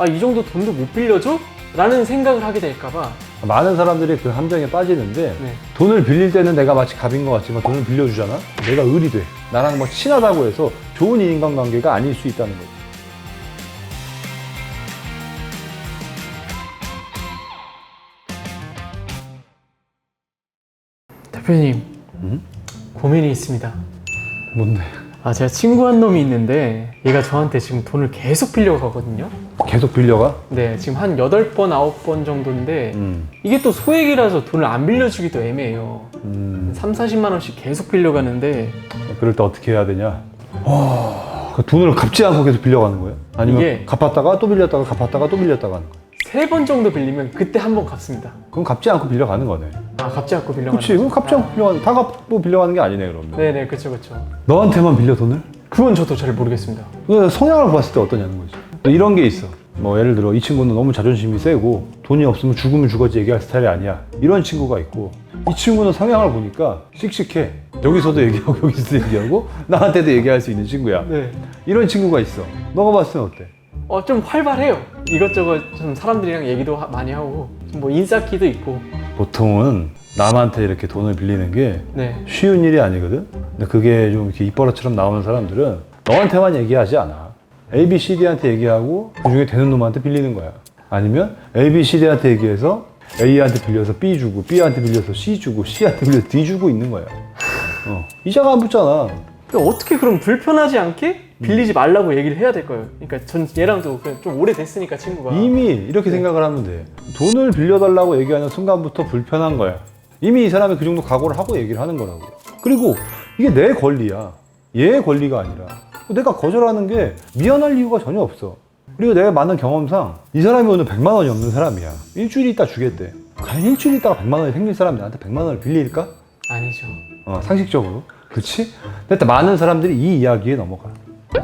아 이 정도 돈도 못 빌려줘? 라는 생각을 하게 될까봐 많은 사람들이 그 함정에 빠지는데 네. 돈을 빌릴 때는 내가 마치 갑인 것 같지만 돈을 빌려주잖아? 내가 을이 돼. 나랑 뭐 친하다고 해서 좋은 인간관계가 아닐 수 있다는 거지. 대표님 음? 고민이 있습니다 뭔데? 아 제가 친구 한 놈이 있는데 얘가 저한테 지금 돈을 계속 빌려가거든요 계속 빌려가? 네 지금 한 8번 9번 정도인데 음. 이게 또 소액이라서 돈을 안 빌려주기도 애매해요 음. 3, 40만 원씩 계속 빌려가는데 그럴 때 어떻게 해야 되냐? 그 돈을 갚지 않고 계속 빌려가는 거야? 아니면 이게- 갚았다가 또 빌렸다가 갚았다가 또 빌렸다가 하는 거야? 세 번 정도 빌리면 그때 한 번 갚습니다 그럼 갚지 않고 빌려가는 거네. 아 갚지 않고 빌려가는 그렇지. 그럼 갚지 않고 빌려가는 다 갚고 빌려가는 게 아니네 그러면. 네네 그쵸 그쵸 너한테만 빌려 돈을? 그건 저도 잘 모르겠습니다 그 성향을 봤을 때 어떠냐는 거지. 이런 게 있어. 뭐 예를 들어 이 친구는 너무 자존심이 세고 돈이 없으면 죽으면 죽었지 얘기할 스타일이 아니야. 이런 친구가 있고 이 친구는 성향을 보니까 씩씩해. 여기서도 얘기하고 여기서도 얘기하고 나한테도 얘기할 수 있는 친구야. 네. 이런 친구가 있어. 너가 봤을 땐 어때? 어, 좀 활발해요. 이것저것 좀 사람들이랑 얘기도 하- 많이 하고, 좀뭐 인싸기도 있고. 보통은 남한테 이렇게 돈을 빌리는 게 네. 쉬운 일이 아니거든. 근데 그게 좀 이렇게 입버릇처럼 나오는 사람들은 너한테만 얘기하지 않아. A, B, C, D한테 얘기하고 그 중에 되는 놈한테 빌리는 거야. 아니면 A, B, C, D한테 얘기해서 A한테 빌려서 B 주고 B한테 빌려서 C 주고 C한테 빌려서 D 주고 있는 거야. 어. 이자가 안 붙잖아. 근데 어떻게 그럼 불편하지 않게 빌리지 말라고 얘기를 해야 될까요? 그러니까 전 얘랑도 그냥 좀 오래됐으니까 친구가. 이미 이렇게 생각을 하면 돼. 돈을 빌려달라고 얘기하는 순간부터 불편한 거야. 이미 이 사람이 그 정도 각오를 하고 얘기를 하는 거라고. 그리고 이게 내 권리야. 얘의 권리가 아니라. 내가 거절하는 게 미안할 이유가 전혀 없어. 그리고 내가 많은 경험상 이 사람이 오늘 100만 원이 없는 사람이야. 일주일 있다 주겠대. 과연 일주일 있다가 100만 원이 생길 사람이 나한테 100만 원을 빌릴까? 아니죠. 어, 상식적으로. 그치? 근데 많은 사람들이 이 이야기에 넘어가.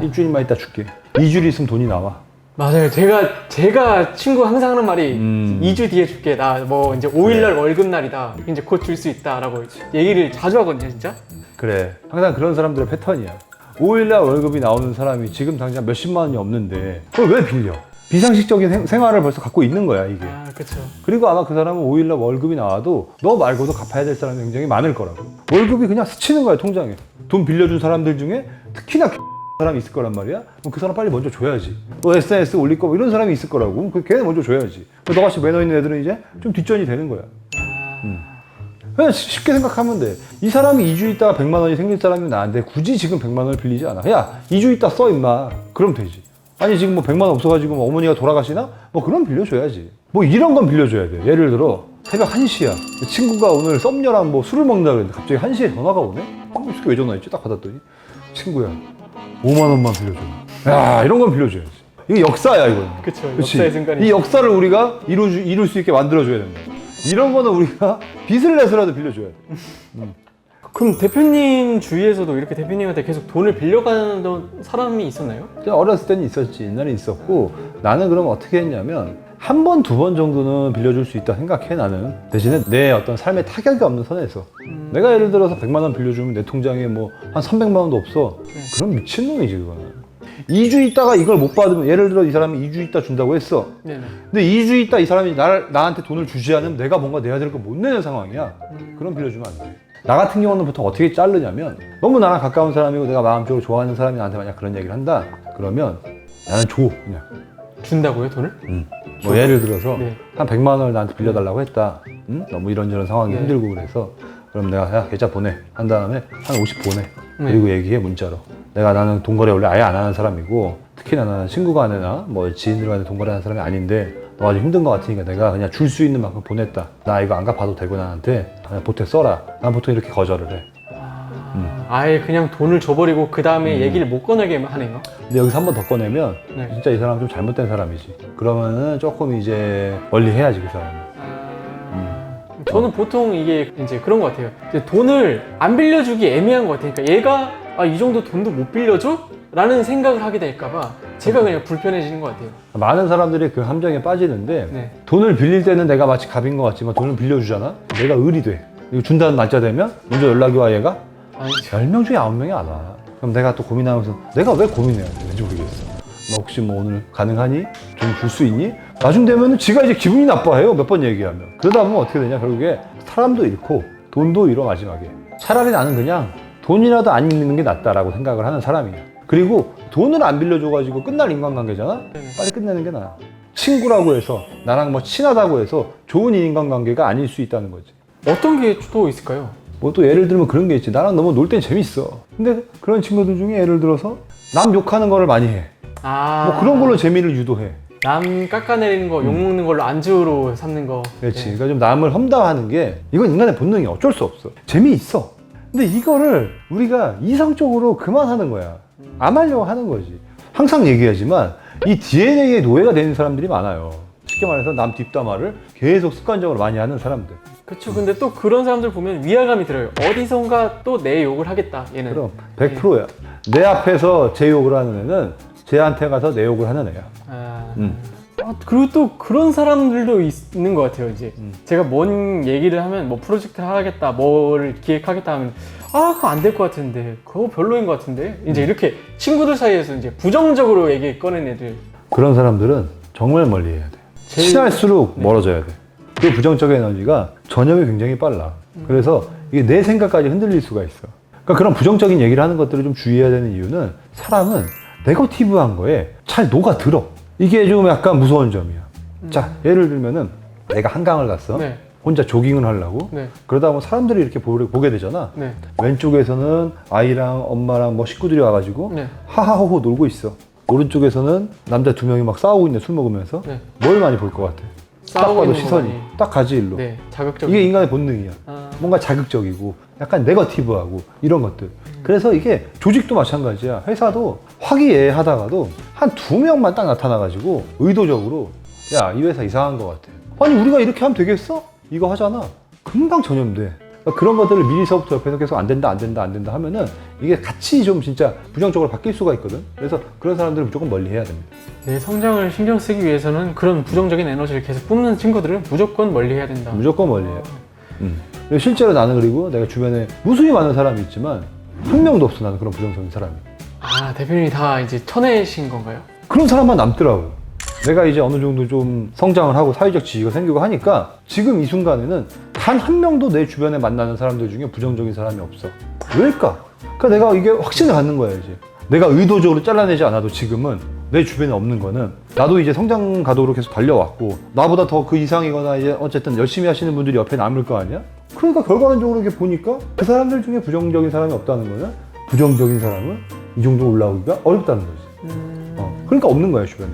일주일만 있다 줄게. 2주일 있으면 돈이 나와. 맞아요. 제가, 제가 친구 항상 하는 말이 음. 2주 뒤에 줄게. 나 뭐 이제 5일 날 월급 날이다. 이제 곧 줄 수 있다. 라고 얘기를 자주 하거든요, 진짜. 그래. 항상 그런 사람들의 패턴이야. 5일날 월급이 나오는 사람이 지금 당장 몇십만 원이 없는데 그걸 왜 빌려? 비상식적인 생- 생활을 벌써 갖고 있는 거야 이게. 아, 그쵸. 그리고 아마 그 사람은 5일날 월급이 나와도 너 말고도 갚아야 될 사람이 굉장히 많을 거라고. 월급이 그냥 스치는 거야 통장에. 돈 빌려준 사람들 중에 특히나 사람이 있을 거란 말이야. 그럼 그 사람 빨리 먼저 줘야지. 너 SNS 올릴 거뭐 이런 사람이 있을 거라고. 그 걔는 먼저 줘야지. 너같이 매너 있는 애들은 이제 좀 뒷전이 되는 거야. 그냥 쉽- 쉽게 생각하면 돼. 이 사람이 2주 있다가 100만 원이 생길 사람이 나한테 굳이 지금 100만 원을 빌리지 않아. 야, 2주 있다 써, 임마. 그럼 되지. 아니, 지금 뭐 100만 원 없어가지고 뭐 어머니가 돌아가시나? 뭐 그럼 빌려줘야지. 뭐 이런 건 빌려줘야 돼. 예를 들어, 새벽 1시야. 친구가 오늘 썸녀랑 뭐 술을 먹는다 그랬는데 갑자기 1시에 전화가 오네? 어, 이 새끼 왜 전화했지? 딱 받았더니. 친구야, 5만 원만 빌려줘. 야, 이런 건 빌려줘야지. 이게 역사야, 이거는. 그쵸. 역사의 순간이. 이 역사를 우리가 이루, 이룰 수 있게 만들어줘야 된다. 이런 거는 우리가 빚을 내서라도 빌려줘야 돼. 그럼 대표님 주위에서도 이렇게 대표님한테 계속 돈을 빌려가는 사람이 있었나요? 어렸을 때는 있었지. 옛날에 있었고 나는 그럼 어떻게 했냐면 한 번, 두 번 정도는 빌려줄 수 있다 생각해 나는. 대신에 내 어떤 삶에 타격이 없는 선에서. 내가 예를 들어서 100만 원 빌려주면 내 통장에 뭐 한 300만 원도 없어. 그럼 미친놈이지 그거는. 2주 있다가 이걸 못 받으면 예를 들어 이 사람이 2주 있다 준다고 했어. 네네. 근데 2주 있다 이 사람이 나, 나한테 돈을 주지 않으면 내가 뭔가 내야 될거못 내는 상황이야. 그럼 빌려주면 안 돼. 나 같은 경우는 보통 어떻게 자르냐면 너무 나랑 가까운 사람이고 내가 마음적으로 좋아하는 사람이 나한테 만약 그런 얘기를 한다. 그러면 나는 줘 그냥. 준다고요, 돈을? 뭐 예를 들어서 네. 한 100만 원을 나한테 빌려달라고 했다. 응? 너무 이런저런 상황이 네. 힘들고 그래서 그럼 내가 야 계좌 보내 한 다음에 한 50 보내 네. 그리고 얘기해 문자로 내가 나는 돈 거래 원래 아예 안 하는 사람이고 특히나 나는 친구 간에나 뭐 지인들 간에 돈 거래하는 사람이 아닌데 너가 좀 힘든 것 같으니까 내가 그냥 줄 수 있는 만큼 보냈다 나 이거 안 갚아도 되고 나한테 그냥 보태 써라 난 보통 이렇게 거절을 해 아예 그냥 돈을 줘버리고 그 다음에 얘기를 못 꺼내게 하네요. 근데 여기서 한 번 더 꺼내면 네. 진짜 이 사람 좀 잘못된 사람이지 그러면은 조금 이제 멀리 해야지 그 사람은 저는 보통 이게 이제 그런 것 같아요. 돈을 안 빌려주기 애매한 것 같아요. 그러니까 얘가 아, 이 정도 돈도 못 빌려줘? 라는 생각을 하게 될까봐 제가 그냥 불편해지는 것 같아요. 많은 사람들이 그 함정에 빠지는데 네. 돈을 빌릴 때는 내가 마치 갑인 것 같지만 돈을 빌려주잖아? 내가 을이 돼. 이거 준다는 날짜 되면 먼저 연락이 와 얘가 아니죠. 10명 중에 9명이 안 와. 그럼 내가 또 고민하면서 내가 왜 고민해야 되는지 모르겠어. 너 혹시 뭐 오늘 가능하니? 좀줄수 있니? 나중 되면은 지가 이제 기분이 나빠해요. 몇 번 얘기하면. 그러다 보면 어떻게 되냐? 결국에 사람도 잃고 돈도 잃어 마지막에. 차라리 나는 그냥 돈이라도 안 잃는 게 낫다라고 생각을 하는 사람이야. 그리고 돈을 안 빌려줘가지고 끝날 인간관계잖아? 빨리 끝내는 게 나아. 친구라고 해서 나랑 뭐 친하다고 해서 좋은 인간관계가 아닐 수 있다는 거지. 어떤 게 또 있을까요? 뭐 또 예를 들면 그런 게 있지. 나랑 너무 놀 땐 재밌어. 근데 그런 친구들 중에 예를 들어서 남 욕하는 거를 많이 해. 아 뭐 그런 걸로 재미를 유도해. 남 깎아내리는 거, 욕 먹는 걸로 안주로 삼는 거. 그렇지. 네. 그러니까 좀 남을 험담하는 게 이건 인간의 본능이 어쩔 수 없어. 재미있어. 근데 이거를 우리가 이성적으로 그만하는 거야. 안 하려고 하는 거지. 항상 얘기하지만 이 DNA에 노예가 되는 사람들이 많아요. 쉽게 말해서 남 뒷담화를 계속 습관적으로 많이 하는 사람들. 그쵸. 근데 또 그런 사람들 보면 위화감이 들어요. 어디선가 또 내 욕을 하겠다. 얘는. 그럼 100%야. 내 앞에서 제 욕을 하는 애는 쟤한테 가서 내 욕을 하는 애야. 아, 음. 아, 그리고 또 그런 사람들도 있, 는것 같아요. 이제 음. 제가 뭔 얘기를 하면 뭐 프로젝트를 하겠다, 뭘 기획하겠다 하면 아 그거 안 될 것 같은데, 그거 별로인 것 같은데. 이제 이렇게 친구들 사이에서 이제 부정적으로 얘기 꺼낸 애들. 그런 사람들은 정말 멀리 해야 돼. 제일- 친할수록 네. 멀어져야 돼. 그 부정적 에너지가 전염이 굉장히 빨라. 그래서 이게 내 생각까지 흔들릴 수가 있어. 그러니까 그런 부정적인 얘기를 하는 것들을 좀 주의해야 되는 이유는 사람은 네거티브한 거에 잘 녹아들어. 이게 좀 약간 무서운 점이야. 자, 예를 들면은 내가 한강을 갔어. 음. 네, 혼자 조깅을 하려고. 네, 그러다 보면 사람들이 이렇게 보- 보게 되잖아. 네, 왼쪽에서는 아이랑 엄마랑 뭐 식구들이 와가지고 네. 하하호호 놀고 있어. 오른쪽에서는 남자 두 명이 막 싸우고 있네 술 먹으면서 네. 뭘 많이 볼 것 같아? 딱 싸우고 봐도 있는 거 시선이 많이. 딱 가지 일로. 네, 자극적인. 이게 인간의 본능이야. 아, 뭔가 자극적이고 약간 네거티브하고 이런 것들. 그래서 이게 조직도 마찬가지야. 회사도 화기애애하다가도 한 두 명만 딱 나타나가지고 의도적으로 야 이 회사 이상한 것 같아. 아니 우리가 이렇게 하면 되겠어? 이거 하잖아. 금방 전염돼. 그러니까 그런 것들을 미리서부터 옆에서 계속 안 된다 안 된다 안 된다 하면은 이게 같이 좀 진짜 부정적으로 바뀔 수가 있거든. 그래서 그런 사람들을 무조건 멀리 해야 됩니다. 내 성장을 신경 쓰기 위해서는 그런 부정적인 에너지를 계속 뿜는 친구들은 무조건 멀리 해야 된다. 무조건 멀리 해요. 음. 그리고 실제로 나는 그리고 내가 주변에 무수히 많은 사람이 있지만 한 명도 없어 나는 그런 부정적인 사람이. 아 대표님이 다 이제 쳐내신 건가요? 그런 사람만 남더라고. 내가 이제 어느 정도 좀 성장을 하고 사회적 지위가 생기고 하니까 지금 이 순간에는 단 한 명도 내 주변에 만나는 사람들 중에 부정적인 사람이 없어. 왜일까? 그러니까 내가 이게 확신을 갖는 거야 이제. 내가 의도적으로 잘라내지 않아도 지금은 내 주변에 없는 거는 나도 이제 성장 가도로 계속 달려왔고 나보다 더 그 이상이거나 이제 어쨌든 열심히 하시는 분들이 옆에 남을 거 아니야? 그러니까 결과론적으로 이렇게 보니까 그 사람들 중에 부정적인 사람이 없다는 거는 부정적인 사람은 이 정도 올라오기가 어렵다는 거지. 어. 그러니까 없는 거야 주변에.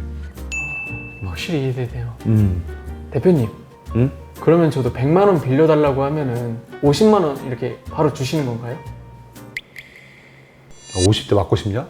확실히 이해되네요. 음. 대표님, 응? 그러면 저도 100만 원 빌려달라고 하면은 50만 원 이렇게 바로 주시는 건가요? 50대 맞고 싶냐?